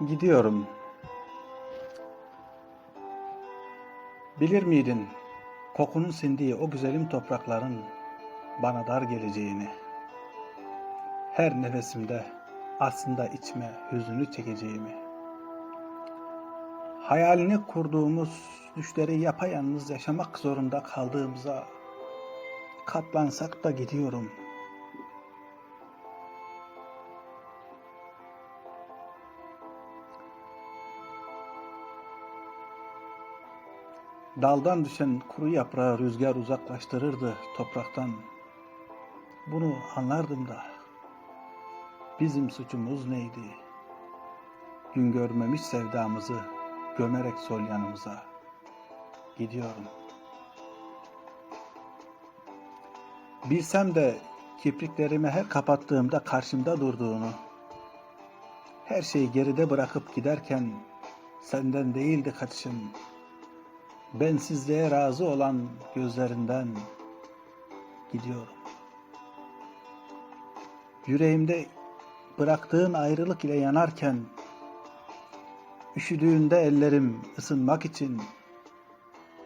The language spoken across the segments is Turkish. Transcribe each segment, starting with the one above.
Gidiyorum. Bilir miydin kokunun sindiği o güzelim toprakların bana dar geleceğini? Her nefesimde aslında içime hüznünü çekeceğimi. Hayalini kurduğumuz düşleri yapayalnız yaşamak zorunda kaldığımıza katlansak da gidiyorum. Daldan düşen kuru yaprağı rüzgar uzaklaştırırdı topraktan. Bunu anlardım da. Bizim suçumuz neydi? Gün görmemiş sevdamızı gömerek sol yanımıza. Gidiyorum. Bilsem de kipriklerimi her kapattığımda karşımda durduğunu, her şeyi geride bırakıp giderken senden değildi kaçışım, bensizliğe razı olan gözlerinden gidiyorum. Yüreğimde bıraktığın ayrılık ile yanarken, üşüdüğünde ellerim ısınmak için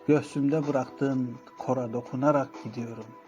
göğsümde bıraktığın kora dokunarak gidiyorum.''